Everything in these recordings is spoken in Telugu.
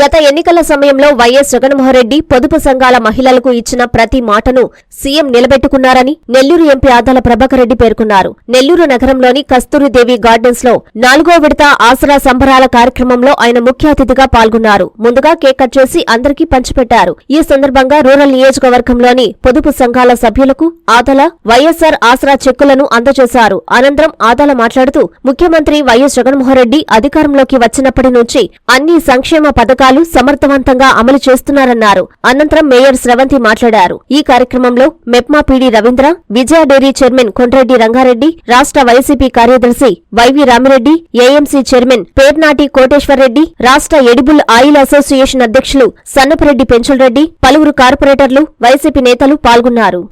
గత ఎన్నికల సమయంలో వైఎస్ జగన్మోహన్రెడ్డి పొదుపు సంఘాల మహిళలకు ఇచ్చిన ప్రతి మాటను సీఎం నిలబెట్టుకున్నారని నెల్లూరు ఎంపీ ఆదాల ప్రభాకర్ రెడ్డి పేర్కొన్నారు. నెల్లూరు నగరంలోని కస్తూరిదేవి గార్డెన్స్లో నాలుగో విడత ఆసరా సంబరాల కార్యక్రమంలో ఆయన ముఖ్య అతిథిగా పాల్గొన్నారు. ముందుగా కేక్ కట్ చేసి అందరికీ పంచిపెట్టారు. ఈ సందర్భంగా రూరల్ నియోజకవర్గంలోని పొదుపు సంఘాల సభ్యులకు ఆదల వైఎస్సార్ ఆసరా చెక్కులను అందజేశారు. అనంతరం ఆదాల మాట్లాడుతూ ముఖ్యమంత్రి వైఎస్ జగన్మోహన్రెడ్డి అధికారంలోకి వచ్చినప్పటి నుంచి అన్ని సంక్షేమ పథకాలు సమర్థవంతంగా అమలు చేస్తున్నారన్నారు. అనంతరం మేయర్ స్రవంతి మాట్లాడారు. ఈ కార్యక్రమంలో MEPMA PD Ravindra Vijaya dairy chairman Kondreddy Rangareddy రాష్ట్ర వైసీపీ కార్యదర్శి YV Ramireddy AMC chairman Pernati Koteswarreddy రాష్ట్ర ఎడిబుల్ ఆయిల్ అసోసియేషన్ అధ్యక్షులు సన్నపరెడ్డి పెంచులరెడ్డి పలువురు కార్పొరేటర్లు వైసీపీ నేతలు పాల్గొన్నారు.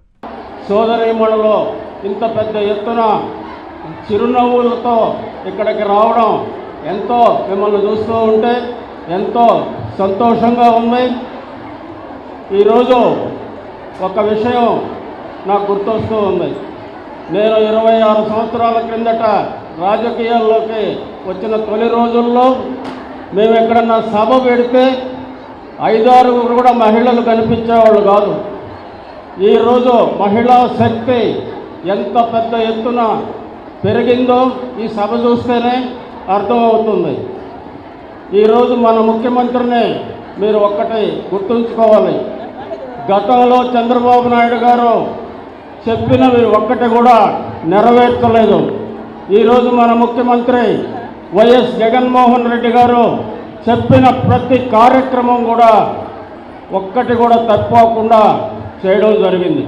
ఇంత పెద్ద ఎత్తున చిరునవ్వులతో ఇక్కడికి రావడం ఎంతో మిమ్మల్ని చూస్తూ ఉంటే ఎంతో సంతోషంగా ఉంది. ఈరోజు ఒక విషయం నాకు గుర్తొస్తూ ఉంది. నేను ఇరవై ఆరు సంవత్సరాల క్రిందట రాజకీయాల్లోకి వచ్చిన తొలి రోజుల్లో మేము ఎక్కడన్నా సభ పెడితే ఐదారుగురు కూడా మహిళలు కనిపించేవాళ్ళు కాదు. ఈరోజు మహిళా శక్తి ఎంత పెద్ద ఎత్తున పెరిగిందో ఈ సభ చూస్తేనే అర్థమవుతుంది. ఈరోజు మన ముఖ్యమంత్రిని మీరు ఒక్కటి గుర్తుంచుకోవాలి. గతంలో చంద్రబాబు నాయుడు గారు చెప్పినవి ఒక్కటి కూడా నెరవేర్చలేదు. ఈరోజు మన ముఖ్యమంత్రి వైఎస్ జగన్మోహన్ రెడ్డి గారు చెప్పిన ప్రతి కార్యక్రమం కూడా ఒక్కటి కూడా తప్పకుండా చేయడం జరిగింది.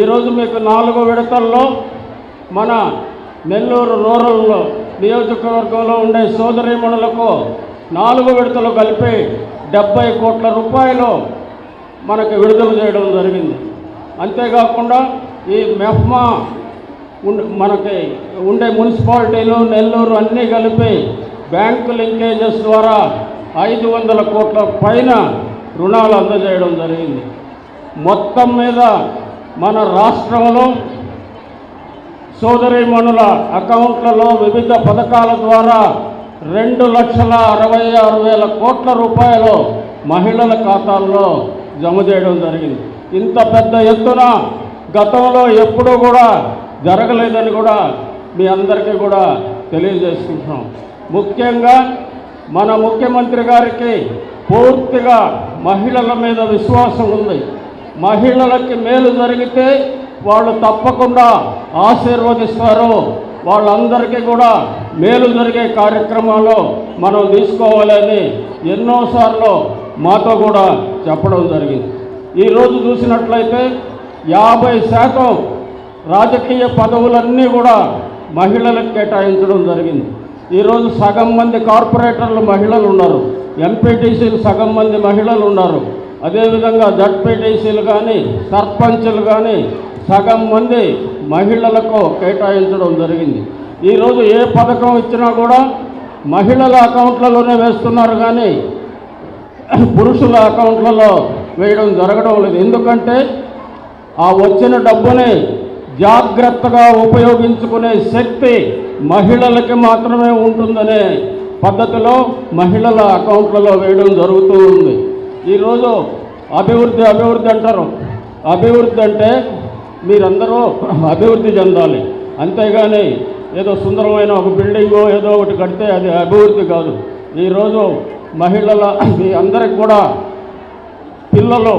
ఈరోజు మీకు నాలుగు విడతల్లో మన నెల్లూరు రూరల్లో నియోజకవర్గంలో ఉండే సోదరీమణులకు నాలుగు విడతలు కలిపి డెబ్బై కోట్ల రూపాయలు మనకి విడుదల చేయడం జరిగింది. అంతేకాకుండా ఈ మెఫ్మా మనకి ఉండే మున్సిపాలిటీలు నెల్లూరు అన్నీ కలిపి బ్యాంకు లింకేజెస్ ద్వారా ఐదు వందల కోట్ల పైన రుణాలు అందజేయడం జరిగింది. మొత్తం మీద మన రాష్ట్రంలో సోదరీమణుల అకౌంట్లలో వివిధ పథకాల ద్వారా రెండు లక్షల అరవై ఆరు వేల కోట్ల రూపాయలు మహిళల ఖాతాల్లో జమ చేయడం జరిగింది. ఇంత పెద్ద ఎత్తున గతంలో ఎప్పుడూ కూడా జరగలేదని కూడా మీ అందరికీ కూడా తెలియజేసుకుంటున్నాం. ముఖ్యంగా మన ముఖ్యమంత్రి గారికి పూర్తిగా మహిళల మీద విశ్వాసం ఉంది. మహిళలకి మేలు జరిగితే వాళ్ళు తప్పకుండా ఆశీర్వదిస్తారు. వాళ్ళందరికీ కూడా మేలు జరిగే కార్యక్రమాలు మనం తీసుకోవాలని ఎన్నోసార్లు మాతో కూడా చెప్పడం జరిగింది. ఈరోజు చూసినట్లయితే యాభై శాతం రాజకీయ పదవులన్నీ కూడా మహిళలకు కేటాయించడం జరిగింది. ఈరోజు సగం మంది కార్పొరేటర్లు మహిళలు ఉన్నారు. ఎంపీటీసీలు సగం మంది మహిళలు ఉన్నారు. అదేవిధంగా జడ్పీటీసీలు కానీ సర్పంచ్లు కానీ సగం మంది మహిళలకు కేటాయించడం జరిగింది. ఈరోజు ఏ పథకం ఇచ్చినా కూడా మహిళల అకౌంట్లలోనే వేస్తున్నారు కానీ పురుషుల అకౌంట్లలో వేయడం జరగడం లేదు. ఎందుకంటే ఆ వచ్చిన డబ్బుని జాగ్రత్తగా ఉపయోగించుకునే శక్తి మహిళలకి మాత్రమే ఉంటుందనే పద్ధతిలో మహిళల అకౌంట్లలో వేయడం జరుగుతూ ఉంది. ఈరోజు అభివృద్ధి అభివృద్ధి అంటారు. అభివృద్ధి అంటే మీరందరూ అభివృద్ధి చెందాలి. అంతేగాని ఏదో సుందరమైన ఒక బిల్డింగో ఏదో ఒకటి కడితే అది అభివృద్ధి కాదు. ఈరోజు మహిళల మీ అందరికి కూడా పిల్లలు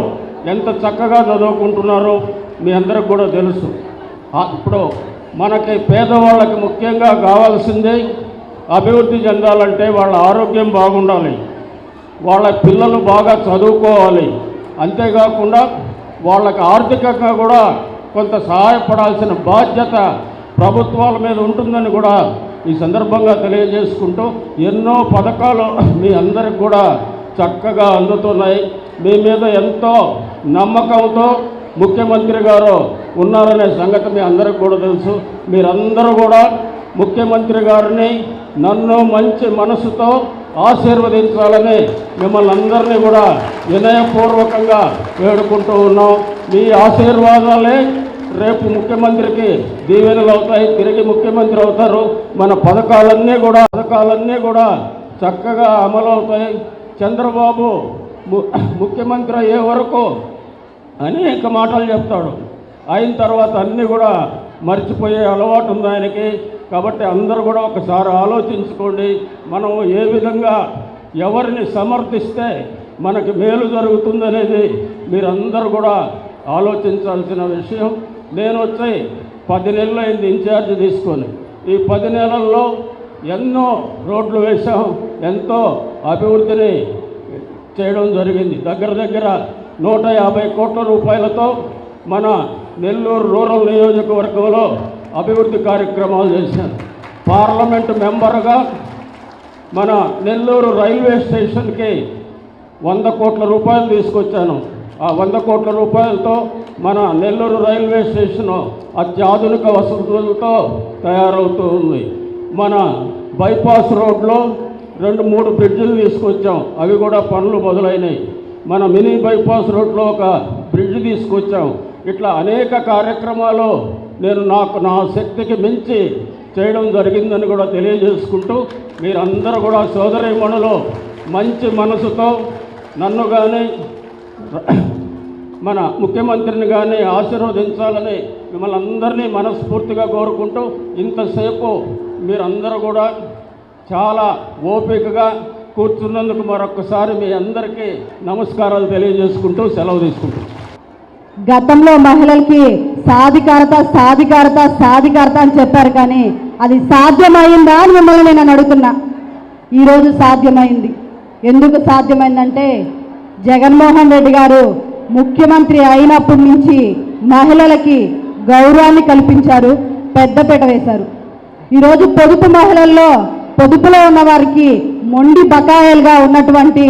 ఎంత చక్కగా చదువుకుంటున్నారో మీ అందరికి కూడా తెలుసు. ఇప్పుడు మనకి పేదవాళ్ళకి ముఖ్యంగా కావాల్సిందే అభివృద్ధి చెందాలంటే వాళ్ళ ఆరోగ్యం బాగుండాలి. వాళ్ళ పిల్లలు బాగా చదువుకోవాలి. అంతేకాకుండా వాళ్ళకి ఆర్థికంగా కూడా కొంత సహాయపడాల్సిన బాధ్యత ప్రభుత్వాల మీద ఉంటుందని కూడా ఈ సందర్భంగా తెలియజేసుకుంటూ ఎన్నో పథకాలు మీ అందరికి కూడా చక్కగా అందుతున్నాయి. మీ మీద ఎంతో నమ్మకంతో ముఖ్యమంత్రి గారు ఉన్నారనే సంగతి మీ అందరికి కూడా తెలుసు. మీరందరూ కూడా ముఖ్యమంత్రి గారిని నన్ను మంచి మనసుతో ఆశీర్వదించాలని మిమ్మల్ని అందరినీ కూడా వినయపూర్వకంగా వేడుకుంటూ ఉన్నాం. మీ ఆశీర్వాదాలే రేపు ముఖ్యమంత్రికి దీవెనలు అవుతాయి. తిరిగి ముఖ్యమంత్రి అవుతారు. మన పథకాలన్నీ కూడా పథకాలన్నీ కూడా చక్కగా అమలు అవుతాయి. చంద్రబాబు ము- ముఖ్యమంత్రి అయ్యే వరకు అనేక మాటలు చెప్తాడు. అయిన తర్వాత అన్నీ కూడా మర్చిపోయే అలవాటు ఉంది ఆయనకి. కాబట్టి అందరూ కూడా ఒకసారి ఆలోచించుకోండి. మనం ఏ విధంగా ఎవరిని సమర్థిస్తే మనకి మేలు జరుగుతుందనేది మీరందరూ కూడా ఆలోచించాల్సిన విషయం. నేను వచ్చి పది నెలలు అయింది ఇన్ఛార్జ్ తీసుకొని. ఈ పది నెలల్లో ఎన్నో రోడ్లు వేశాం ఎంతో అభివృద్ధిని చేయడం జరిగింది. దగ్గర దగ్గర నూట యాభై కోట్ల రూపాయలతో మన నెల్లూరు రూరల్ నియోజకవర్గంలో అభివృద్ధి కార్యక్రమాలు చేశాను పార్లమెంటు మెంబర్గా మన నెల్లూరు రైల్వే స్టేషన్కి వంద కోట్ల రూపాయలు తీసుకొచ్చాను. ఆ వంద కోట్ల రూపాయలతో మన నెల్లూరు రైల్వే స్టేషన్ అత్యాధునిక వసతులతో తయారవుతూ ఉంది. మన బైపాస్ రోడ్లో రెండు మూడు బ్రిడ్జిలు తీసుకొచ్చాం. అవి కూడా పనులు మొదలైనవి మన మినీ బైపాస్ రోడ్లో ఒక బ్రిడ్జ్ తీసుకొచ్చాం. ఇట్లా అనేక కార్యక్రమాలు నేను నాకు నా శక్తికి మించి చేయడం జరిగిందని కూడా తెలియజేసుకుంటూ మీరందరూ కూడా సోదరిమణులు మంచి మనసుతో నన్ను కానీ మన ముఖ్యమంత్రిని కానీ ఆశీర్వదించాలని మిమ్మల్ని అందరినీ మనస్ఫూర్తిగా కోరుకుంటూ ఇంతసేపు మీరందరూ కూడా చాలా ఓపికగా కూర్చున్నందుకు మరొకసారి మీ అందరికీ నమస్కారాలు తెలియజేసుకుంటూ సెలవు తీసుకుంటాం గతంలో మహిళలకి సాధికారత సాధికారత సాధికారత అని చెప్పారు కానీ అది సాధ్యమైందా అని మిమ్మల్ని నేను అడుగుతున్నా. ఈరోజు సాధ్యమైంది. ఎందుకు సాధ్యమైందంటే జగన్మోహన్ రెడ్డి గారు ముఖ్యమంత్రి అయినప్పటి నుంచి మహిళలకి గౌరవాన్ని కల్పించారు పెద్దపీట వేశారు. ఈరోజు పొదుపు మహిళల్లో పొదుపులో ఉన్న వారికి మొండి బకాయిలుగా ఉన్నటువంటి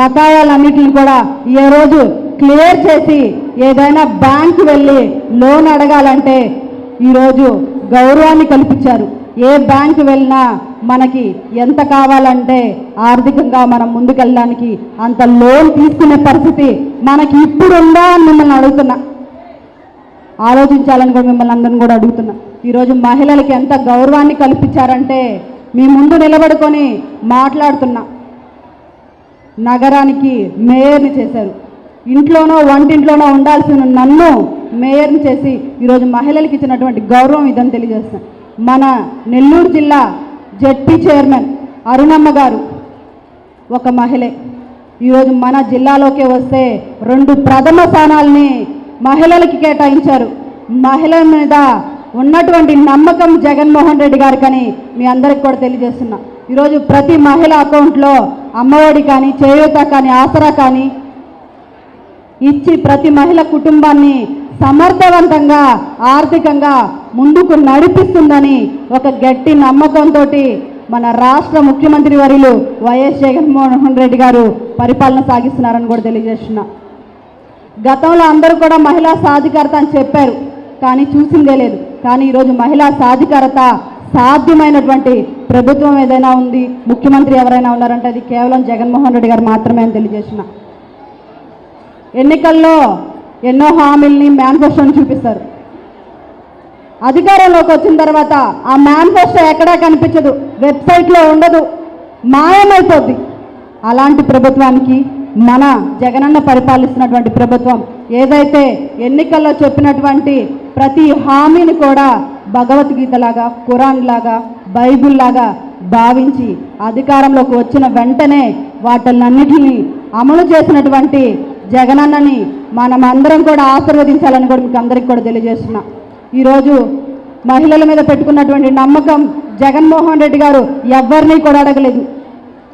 బకాయాలన్నిటిని కూడా ఏ రోజు క్లియర్ చేసి ఏదైనా బ్యాంకు వెళ్ళి లోన్ అడగాలంటే ఈరోజు గౌరవాన్ని కల్పించారు. ఏ బ్యాంకు వెళ్ళినా మనకి ఎంత కావాలంటే ఆర్థికంగా మనం ముందుకెళ్ళడానికి అంత లోన్ తీసుకునే పరిస్థితి మనకి ఇప్పుడుందా అని మిమ్మల్ని అడుగుతున్నా. ఆలోచించాలని కూడా మిమ్మల్ని అందరిని కూడా అడుగుతున్నా. ఈరోజు మహిళలకి ఎంత గౌరవాన్ని కల్పించారంటే మీ ముందు నిలబడుకొని మాట్లాడుతున్నా. నగరానికి మేయర్ని చేశారు. ఇంట్లోనో వంటింట్లోనో ఉండాల్సిన నన్ను మేయర్ని చేసి ఈరోజు మహిళలకు ఇచ్చినటువంటి గౌరవం ఇదని తెలియజేస్తాను మన నెల్లూరు జిల్లా జడ్పీ చైర్మన్ అరుణమ్మ గారు ఒక మహిళే. ఈరోజు మన జిల్లాలోకి వస్తే రెండు ప్రథమ స్థానాల్ని మహిళలకి కేటాయించారు. మహిళల మీద ఉన్నటువంటి నమ్మకం జగన్మోహన్ రెడ్డి గారికని మీ అందరికి కూడా తెలియజేస్తున్నా. ఈరోజు ప్రతి మహిళ అకౌంట్లో అమ్మఒడి కానీ చేయూత కానీ ఆసరా కానీ ఇచ్చి ప్రతి మహిళ కుటుంబాన్ని సమర్థవంతంగా ఆర్థికంగా ముందుకు నడిపిస్తుందని ఒక గట్టి నమ్మకంతో మన రాష్ట్ర ముఖ్యమంత్రి వర్యులు వైఎస్ జగన్మోహన్ రెడ్డి గారు పరిపాలన సాగిస్తున్నారని కూడా తెలియజేస్తున్నా. గతంలో అందరూ కూడా మహిళా సాధికారత అని చెప్పారు కానీ చూసిందే లేదు. కానీ ఈరోజు మహిళా సాధికారత సాధ్యమైనటువంటి ప్రభుత్వం ఏదైనా ఉంది ముఖ్యమంత్రి ఎవరైనా ఉన్నారంటే అది కేవలం జగన్మోహన్ రెడ్డి గారు మాత్రమే అని తెలియజేస్తున్నా. ఎన్నికల్లో ఎన్నో హామీల్ని మేనిఫెస్టోని చూపిస్తారు. అధికారంలోకి వచ్చిన తర్వాత ఆ మేనిఫెస్టో ఎక్కడా కనిపించదు వెబ్సైట్లో ఉండదు మాయమైపోద్ది. అలాంటి ప్రభుత్వానికి మన జగనన్న పరిపాలిస్తున్నటువంటి ప్రభుత్వం ఏదైతే ఎన్నికల్లో చెప్పినటువంటి ప్రతి హామీని కూడా భగవద్గీతలాగా ఖురాన్ లాగా బైబుల్ లాగా భావించి అధికారంలోకి వచ్చిన వెంటనే వాటిలన్నిటిని అమలు చేసినటువంటి జగనన్నని మనమందరం కూడా ఆశీర్వదించాలని కూడా మీకు అందరికీ కూడా తెలియజేస్తున్నా. ఈరోజు మహిళల మీద పెట్టుకున్నటువంటి నమ్మకం జగన్మోహన్ రెడ్డి గారు ఎవరిని కూడా అడగలేదు.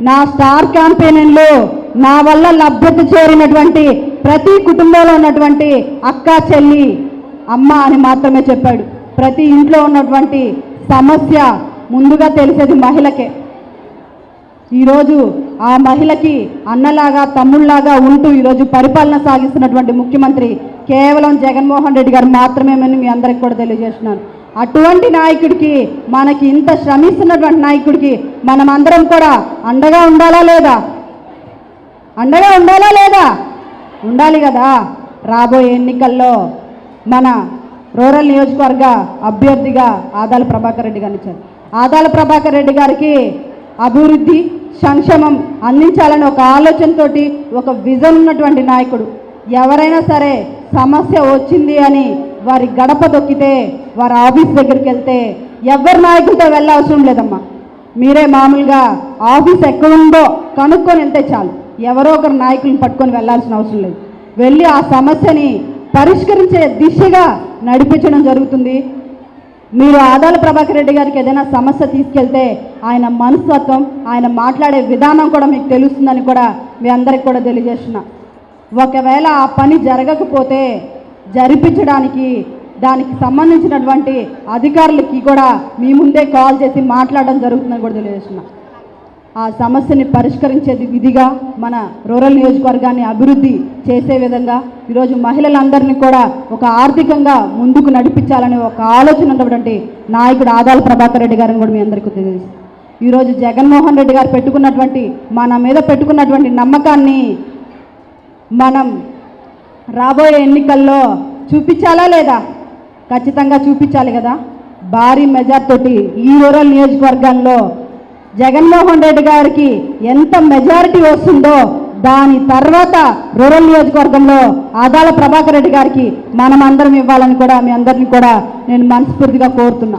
నా స్టార్ క్యాంపెయిన్లో నా వల్ల లభ్యత చేరినటువంటి ప్రతి కుటుంబంలో ఉన్నటువంటి అక్క చెల్లి అమ్మ అని మాత్రమే చెప్పాడు. ప్రతి ఇంట్లో ఉన్నటువంటి సమస్య ముందుగా తెలిసేది మహిళకే. ఈరోజు ఆ మహిళకి అన్నలాగా తమ్ముళ్ళాగా ఉంటూ ఈరోజు పరిపాలన సాగిస్తున్నటువంటి ముఖ్యమంత్రి కేవలం జగన్మోహన్ రెడ్డి గారు మాత్రమేమని మీ అందరికి కూడా తెలియజేస్తున్నాను. అటువంటి నాయకుడికి మనకి ఇంత శ్రమిస్తున్నటువంటి నాయకుడికి మనం అందరం కూడా అండగా ఉండాలా లేదా? అండగా ఉండాలా లేదా? ఉండాలి కదా. రాబోయే ఎన్నికల్లో మన రూరల్ నియోజకవర్గ అభ్యర్థిగా ఆదాల ప్రభాకర్ రెడ్డి గారిని ఇచ్చారు. ఆదాల ప్రభాకర్ రెడ్డి గారికి అభివృద్ధి సంక్షేమం అందించాలని ఒక ఆలోచనతోటి ఒక విజన్ ఉన్నటువంటి నాయకుడు. ఎవరైనా సరే సమస్య వచ్చింది అని వారి గడప దొక్కితే వారి ఆఫీస్ దగ్గరికి వెళ్తే ఎవరి నాయకులతో వెళ్ళవసరం లేదమ్మా. మీరే మామూలుగా ఆఫీస్ ఎక్కడుందో కనుక్కొని వెళ్తే చాలు. ఎవరో ఒకరు నాయకులను పట్టుకొని వెళ్ళాల్సిన అవసరం లేదు. వెళ్ళి ఆ సమస్యని పరిష్కరించే దిశగా నడిపించడం జరుగుతుంది. మీరు ఆదాల ప్రభాకర్ రెడ్డి గారికి ఏదైనా సమస్య తీసుకెళ్తే ఆయన మనస్తత్వం ఆయన మాట్లాడే విధానం కూడా మీకు తెలుస్తుందని కూడా మీ అందరికి కూడా తెలియజేస్తున్నా. ఒకవేళ ఆ పని జరగకపోతే జరిపించడానికి దానికి సంబంధించినటువంటి అధికారులకి కూడా మీ ముందే కాల్ చేసి మాట్లాడడం జరుగుతుందని కూడా తెలియజేస్తున్నా. ఆ సమస్యని పరిష్కరించే విధిగా మన రూరల్ నియోజకవర్గాన్ని అభివృద్ధి చేసే విధంగా ఈరోజు మహిళలందరినీ కూడా ఒక ఆర్థికంగా ముందుకు నడిపించాలనే ఒక ఆలోచన ఉన్నటువంటి నాయకుడు ఆదాల ప్రభాకర్ రెడ్డి గారిని కూడా మీ అందరికీ తెలియదు ఈరోజు జగన్మోహన్ రెడ్డి గారు పెట్టుకున్నటువంటి మన మీద పెట్టుకున్నటువంటి నమ్మకాన్ని మనం రాబోయే ఎన్నికల్లో చూపించాలా లేదా? ఖచ్చితంగా చూపించాలి కదా. భారీ మెజార్ తోటి ఈ రూరల్ నియోజకవర్గాల్లో జగన్మోహన్ రెడ్డి గారికి ఎంత మెజారిటీ వస్తుందో దాని తర్వాత రూరల్ నియోజకవర్గంలో ఆదాల ప్రభాకర్ రెడ్డి గారికి మనం అందరం ఇవ్వాలని కూడా మీ అందరినీ కూడా నేను మనస్ఫూర్తిగా కోరుతున్నా.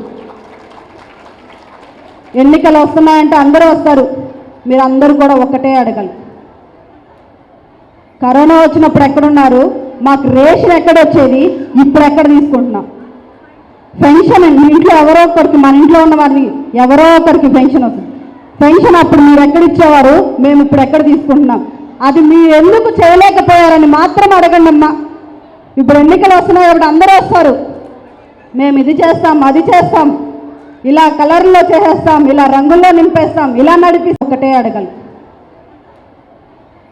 ఎన్నికలు వస్తున్నాయంటే అందరూ వస్తారు. మీరు అందరూ కూడా ఒక్కటే అడగాలి. కరోనా వచ్చినప్పుడు ఎక్కడున్నారు? మాకు రేషన్ ఎక్కడ వచ్చేది? ఇప్పుడు ఎక్కడ తీసుకుంటున్నాం? పెన్షన్ మీ ఇంట్లో ఎవరో ఒకరికి మన ఇంట్లో ఉన్న వారికి ఎవరో ఒకరికి పెన్షన్ వస్తుంది. పెన్షన్ అప్పుడు మీరు ఎక్కడ ఇచ్చేవారు? మేము ఇప్పుడు ఎక్కడ తీసుకుంటున్నాం? అది మీరు ఎందుకు చేయలేకపోయారని మాత్రం అడగండి అమ్మా. ఇప్పుడు ఎన్నికలు వస్తున్నాయి ఇప్పుడు అందరూ వస్తారు. మేము ఇది చేస్తాం అది చేస్తాం. ఇలా కలర్లో చేసేస్తాం ఇలా రంగుల్లో నింపేస్తాం ఇలా నడిపి ఒకటే అడగాలి.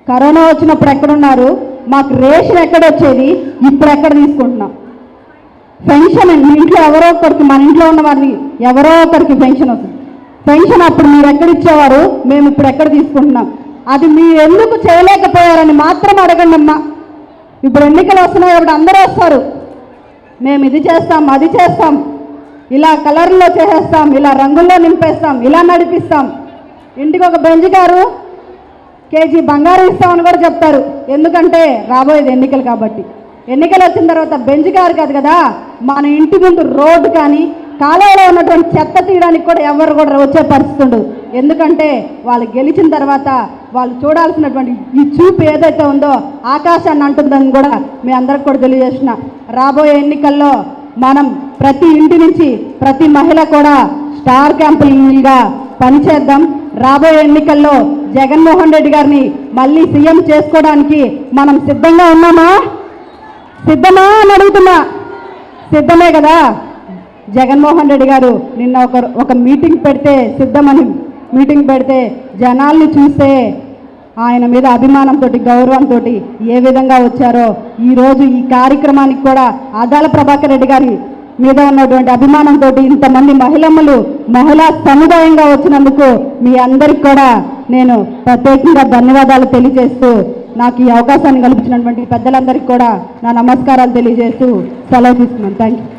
కరోనా వచ్చినప్పుడు ఎక్కడున్నారు? మాకు రేషన్ ఎక్కడ వచ్చేది? ఇప్పుడు ఎక్కడ తీసుకుంటున్నాం? పెన్షన్ మీ ఇంట్లో ఎవరో ఒకరికి మన ఇంట్లో ఉన్న వారికి ఎవరో ఒకరికి పెన్షన్ వస్తుంది. పెన్షన్ అప్పుడు మీరు ఎక్కడ ఇచ్చేవారు? మేము ఇప్పుడు ఎక్కడ తీసుకుంటున్నాం? అది మీరు ఎందుకు చేయలేకపోయారని మాత్రం అడగండి అమ్మా. ఇప్పుడు ఎన్నికలు వస్తున్నాయి ఇప్పుడు అందరూ వస్తారు. మేము ఇది చేస్తాం అది చేస్తాం. ఇలా కలర్లో చేసేస్తాం ఇలా రంగుల్లో నింపేస్తాం ఇలా నడిపిస్తాం. ఇంటికి ఒక బెంజ్ గారు కేజీ బంగారం ఇస్తామని కూడా చెప్తారు. ఎందుకంటే రాబోయేది ఎన్నికలు కాబట్టి. ఎన్నికలు వచ్చిన తర్వాత బెంచ్ గారు కాదు కదా మన ఇంటి ముందు రోడ్డు కానీ కాలువలో ఉన్నటువంటి చెత్త తీయడానికి కూడా ఎవరు కూడా వచ్చే పరిస్థితి ఎందుకంటే వాళ్ళు గెలిచిన తర్వాత వాళ్ళు చూడాల్సినటువంటి ఈ చూపు ఏదైతే ఉందో ఆకాశాన్ని అంటుందని కూడా మీ అందరికి కూడా తెలియజేసిన రాబోయే ఎన్నికల్లో మనం ప్రతి ఇంటి నుంచి ప్రతి మహిళ కూడా స్టార్ క్యాంపులుగా పనిచేద్దాం. రాబోయే ఎన్నికల్లో జగన్మోహన్ రెడ్డి గారిని మళ్ళీ సీఎం చేసుకోవడానికి మనం సిద్ధంగా ఉన్నామా? సిద్ధమా అని అడుగుతున్నా. సిద్ధమే కదా? జగన్మోహన్ రెడ్డి గారు నిన్న ఒక ఒక మీటింగ్ పెడితే సిద్ధమని మీటింగ్ పెడితే జనాల్ని చూస్తే ఆయన మీద అభిమానంతో గౌరవంతో ఏ విధంగా వచ్చారో ఈరోజు ఈ కార్యక్రమానికి కూడా ఆదాల ప్రభాకర్ రెడ్డి గారి మీద ఉన్నటువంటి అభిమానంతో ఇంతమంది మహిళమ్మలు మహిళా సముదాయంగా వచ్చినందుకు మీ అందరికి కూడా నేను ప్రత్యేకంగా ధన్యవాదాలు తెలియజేస్తూ నాకు ఈ అవకాశాన్ని కల్పించినటువంటి పెద్దలందరికీ కూడా నా నమస్కారాలు తెలియజేస్తూ సెలవు తీసుకున్నాను. Thank you